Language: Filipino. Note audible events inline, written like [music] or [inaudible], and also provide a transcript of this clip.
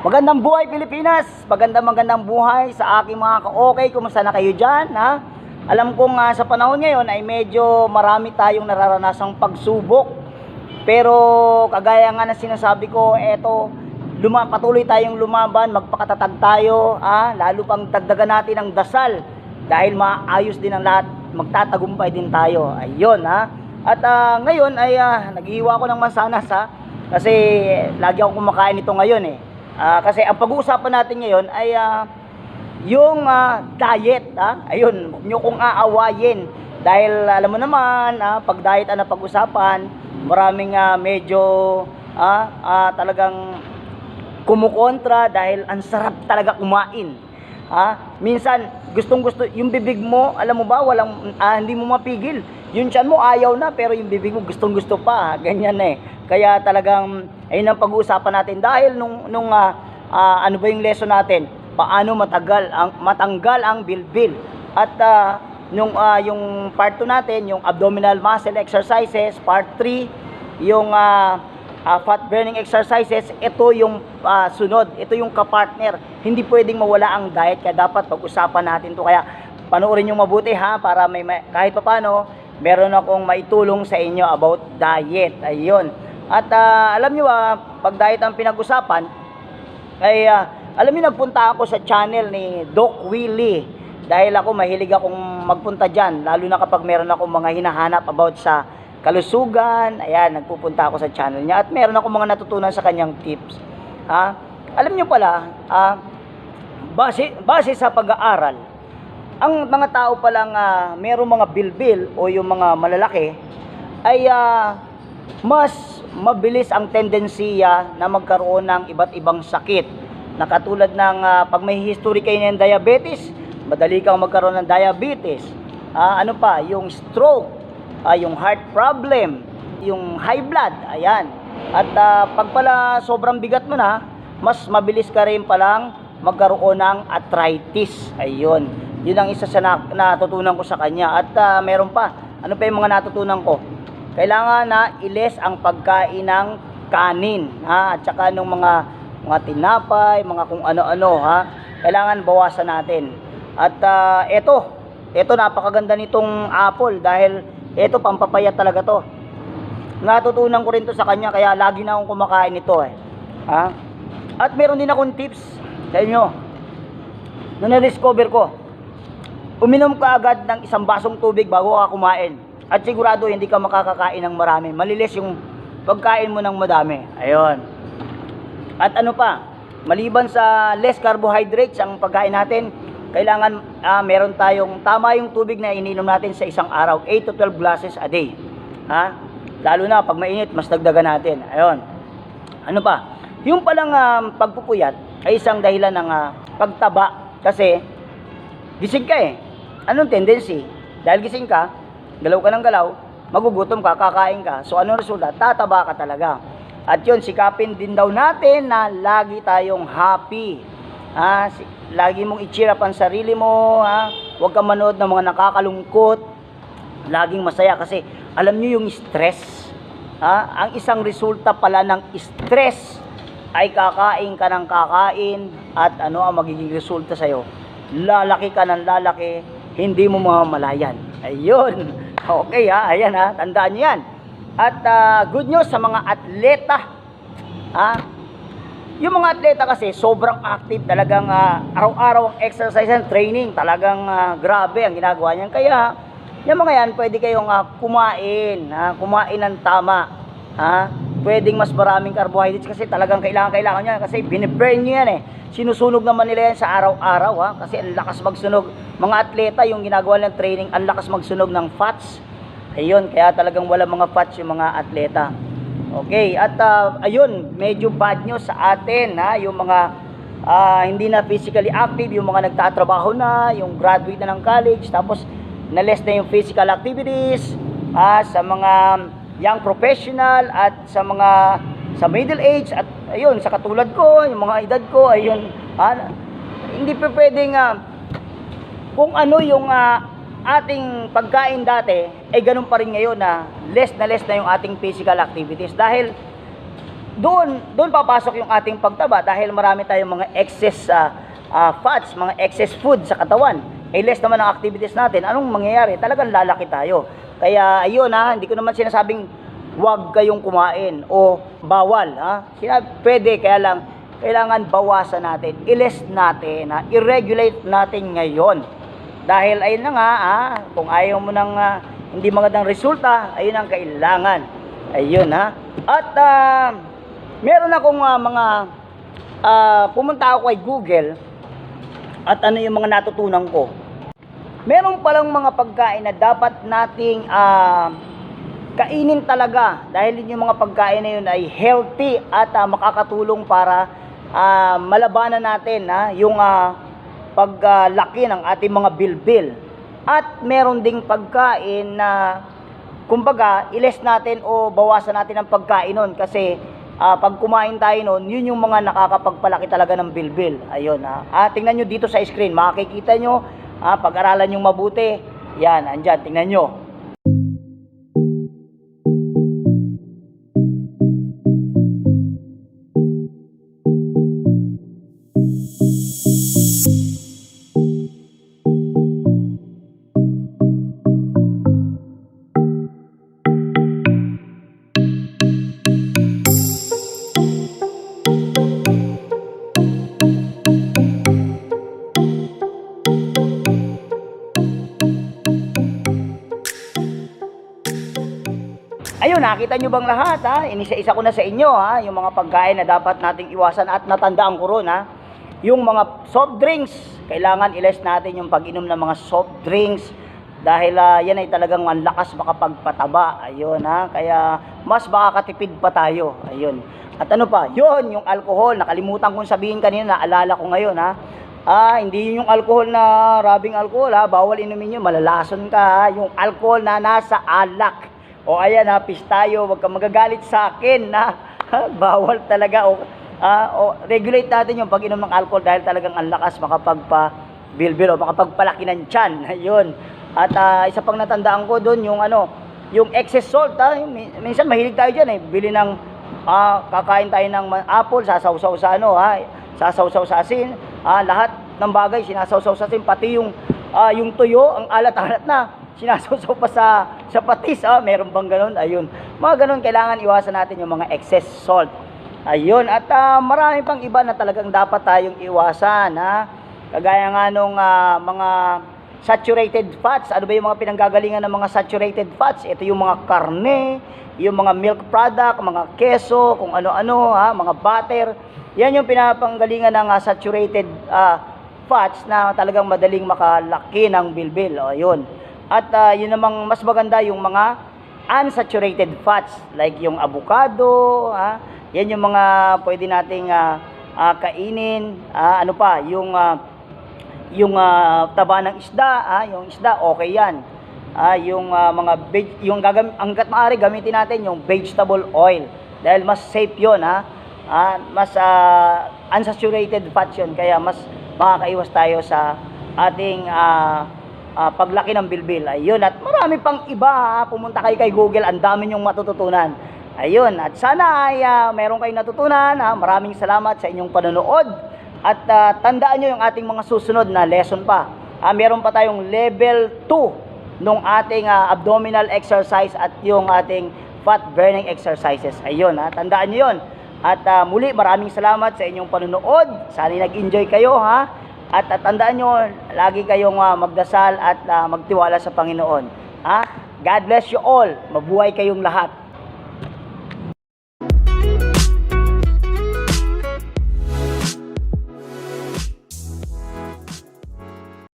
Magandang buhay Pilipinas! Magandang magandang buhay sa aking mga ka-okay. Kumusta na kayo dyan? Ha? Alam kong ah, sa panahon ngayon ay medyo marami tayong nararanasang pagsubok. Pero kagaya nga na sinasabi ko, eto, luma, patuloy tayong lumaban, magpakatatag tayo, ah, lalo pang dagdagan natin ang dasal dahil maayos din ang lahat, magtatagumpay din tayo. Ayun ha. At ah, ngayon ay ah, naghihiwa ako ng mansanas ha. Kasi lagi akong kumakain nito ngayon eh. Ah, kasi ang pag-uusapan natin ngayon ay ah, yung ah, diet, ha? ayun, nyo kong aawayin. Dahil alam mo naman, ah, pag diet ang napag-usapan, maraming ah, medyo ah, ah, talagang kumukontra dahil ang sarap talaga kumain. Ha? Minsan, gustong gusto, yung bibig mo, alam mo ba, walang, ah, hindi mo mapigil. Yung tiyan mo ayaw na, pero yung bibig mo gustong gusto pa. Ganyan eh. Kaya talagang, ayun ang pag-uusapan natin. Dahil nung, nung ah, ah, ano ba yung lesson natin? Paano matagal ang, matanggal ang bilbil. At ah, nung, ah, yung part 2 natin, yung abdominal muscle exercises, part 3, yung ah, ah, fat burning exercises, ito yung ah, sunod, ito yung kapartner. Hindi pwedeng mawala ang diet kaya dapat pag-usapan natin to Kaya panoorin nyo mabuti ha para may, may kahit paano meron akong maitulong sa inyo about diet. Ayun. At ah, alam nyo ah, pag diet ang pinag-usapan, ay ah, alam niyo nagpunta ako sa channel ni Doc Willie dahil ako mahilig akong magpunta diyan lalo na kapag meron akong mga hinahanap about sa kalusugan. Ayan nagpupunta ako sa channel niya. At meron akong mga natutunan sa kanyang tips. Ha? Alam niyo pala ah, base base sa pag-aaral ang mga tao palang uh, merong mga bilbil o yung mga malalaki ay ah, mas mabilis ang tendensiya na magkaroon ng iba't ibang sakit. Na katulad ng ah, pag may history kayo ng diabetes, madali kang magkaroon ng diabetes. Ah, ano pa, yung stroke, ah, yung heart problem, yung high blood, ayan. At ah, pag pala sobrang bigat mo na, mas mabilis ka rin palang magkaroon ng arthritis. Ayun. Yun ang isa sa na, natutunan ko sa kanya. At ah, meron pa. Ano pa yung mga natutunan ko? Kailangan na iles ang pagkain ng kanin. Ha? At saka nung mga, mga tinapay, mga kung ano-ano. Ha? Kailangan bawasan natin. At ah, eto, eto napakaganda nitong apple dahil eto pampapayat talaga to. Natutunan ko rin to sa kanya kaya lagi na akong kumakain nito eh. Ha? At meron din akong tips sa inyo. Na na-discover ko. Uminom ka agad ng isang basong tubig bago ka kumain. At sigurado hindi ka makakakain ng marami. Malilis yung pagkain mo ng madami. Ayun. At ano pa, maliban sa less carbohydrates ang pagkain natin, kailangan ah, meron tayong tama yung tubig na ininom natin sa isang araw, 8 to 12 glasses a day. Ha? Lalo na pag mainit, mas dagdagan natin. Ayun. Ano pa? Yung palang ah, pagpupuyat ay isang dahilan ng ah, pagtaba kasi gising ka eh. Anong tendency? Dahil gising ka, galaw ka ng galaw, magugutom ka, kakain ka. So anong resulta? Tataba ka talaga. At yun, sikapin din daw natin na lagi tayong happy. Ha? Lagi mong i-cheer up ang sarili mo. Ha? Huwag kang manood ng mga nakakalungkot. Laging masaya kasi alam nyo yung stress. Ha? Ang isang resulta pala ng stress ay kakain ka ng kakain at ano ang magiging resulta sa'yo? Lalaki ka ng lalaki, hindi mo mamamalayan. Ayun. [laughs] Okay ha, ayan ha, tandaan nyo yan. At ah, good news sa mga atleta. Ha? Yung mga atleta kasi sobrang active talagang ah, araw-araw ang exercise and training. Talagang ah, grabe ang ginagawa niyan. Kaya yung mga yan, pwede kayong ah, kumain. Ha? Kumain ng tama. Ha? Pwedeng mas maraming carbohydrates kasi talagang kailangan-kailangan niya. Kasi biniburn nyo yan eh. Sinusunog naman nila yan sa araw-araw ha. Kasi ang lakas magsunog. Mga atleta yung ginagawa ng training, ang lakas magsunog ng fats. Ayun, kaya talagang wala mga fats yung mga atleta. Okay, at ah, ayun, medyo bad news sa atin ha, yung mga ah, hindi na physically active, yung mga nagtatrabaho na, yung graduate na ng college, tapos na-less na yung physical activities, ah, sa mga young professional at sa mga sa middle age at ayun, sa katulad ko, yung mga edad ko, ayun, ah, hindi pa pwedeng ah, kung ano yung ah, ating pagkain dati, ay ganun pa rin ngayon na less na less na yung ating physical activities. Dahil doon, doon papasok yung ating pagtaba dahil marami tayong mga excess ah, ah, fats, mga excess food sa katawan. Eh, less naman ang activities natin. Anong mangyayari? Talagang lalaki tayo. Kaya, ayun ha, hindi ko naman sinasabing huwag kayong kumain o bawal. Ha? Sinabi, pwede, kaya lang, kailangan bawasan natin, i-less natin, ha? i-regulate natin ngayon. Dahil ayun na nga, ah, kung ayaw mo ng ah, hindi magandang resulta, ayun ang kailangan. Ayun ha. At ah, meron akong ah, mga ah, pumunta ako kay Google at ano yung mga natutunan ko. Meron palang mga pagkain na dapat nating ah, kainin talaga dahil yun yung mga pagkain na yun ay healthy at ah, makakatulong para ah, malabanan natin ha, yung ah, paglaki ng ating mga bilbil. At meron ding pagkain na kumbaga, iles natin o bawasan natin ang pagkain nun kasi ah, pag kumain tayo nun, yun yung mga nakakapagpalaki talaga ng bilbil. Ayun ha. Ah, tingnan nyo dito sa screen, makikita nyo, ah, pag-aralan nyo mabuti. Yan, andyan, tingnan nyo. Ayun, nakita nyo bang lahat ha? Inisa-isa ko na sa inyo ha, yung mga pagkain na dapat nating iwasan at natandaan ko ron ha. Yung mga soft drinks, kailangan iles natin yung pag-inom ng mga soft drinks dahil ah, yan ay talagang ang lakas makapagpataba. Ayun ha, kaya mas makakatipid pa tayo. Ayun. At ano pa, yun, yung alcohol, nakalimutan kong sabihin kanina, naalala ko ngayon ha. Ah, hindi yun yung alcohol na rabing alcohol ha, bawal inumin yun, malalason ka ha. Yung alcohol na nasa alak. O ayan ha, pistayo, wag kang magagalit sa akin na bawal talaga. O, ah, o regulate natin yung pag-inom ng alcohol dahil talagang ang lakas makapagpa bilbil o makapagpalaki ng tiyan. [laughs] Ayun. At ah, isa pang natandaan ko doon yung ano, yung excess salt ha. Minsan mahilig tayo diyan eh, bili ng ah, kakain tayo ng apple, sasawsaw sa ano ha, sasawsaw sa asin, ah, lahat ng bagay sinasawsaw sa asin, pati yung ah, yung tuyo, ang alat-alat na sinasawsaw pa sa sa patis, ah, meron bang ganun? Ayun. Mga ganun, kailangan iwasan natin yung mga excess salt. Ayun, at ah, marami pang iba na talagang dapat tayong iwasan, ha? Kagaya nga nung ah, mga saturated fats. Ano ba yung mga pinanggagalingan ng mga saturated fats? Ito yung mga karne, yung mga milk product, mga keso, kung ano-ano, ha, mga butter. Yan yung pinapanggalingan ng ah, saturated ah, fats na talagang madaling makalaki ng bilbil. O, yun. At ah, yun namang mas maganda yung mga unsaturated fats like yung avocado, ha? Yan yung mga pwede nating ah, ah, kainin. Ah, ano pa, yung ah, yung ah, taba ng isda, ah, yung isda okay 'yan. Ah, yung ah, mga veg- yung gagam hangga't maaari gamitin natin yung vegetable oil dahil mas safe 'yon, ha. Ah, mas ah, unsaturated fats 'yon kaya mas makakaiwas tayo sa ating ah, ah, paglaki ng bilbil. Ayun, at marami pang iba. ha. Pumunta kayo kay Google, ang dami niyong matututunan. Ayun, at sana ay ah, meron kayong natutunan. Ha. Maraming salamat sa inyong panonood. At ah, tandaan nyo yung ating mga susunod na lesson pa. Ah, meron pa tayong level 2 nung ating ah, abdominal exercise at yung ating fat burning exercises. Ayun, ha. tandaan nyo yun. At ah, muli, maraming salamat sa inyong panonood. Sana nag-enjoy kayo, ha. At, at tandaan nyo, lagi kayong ah, magdasal at ah, magtiwala sa Panginoon. Ha? God bless you all. Mabuhay kayong lahat.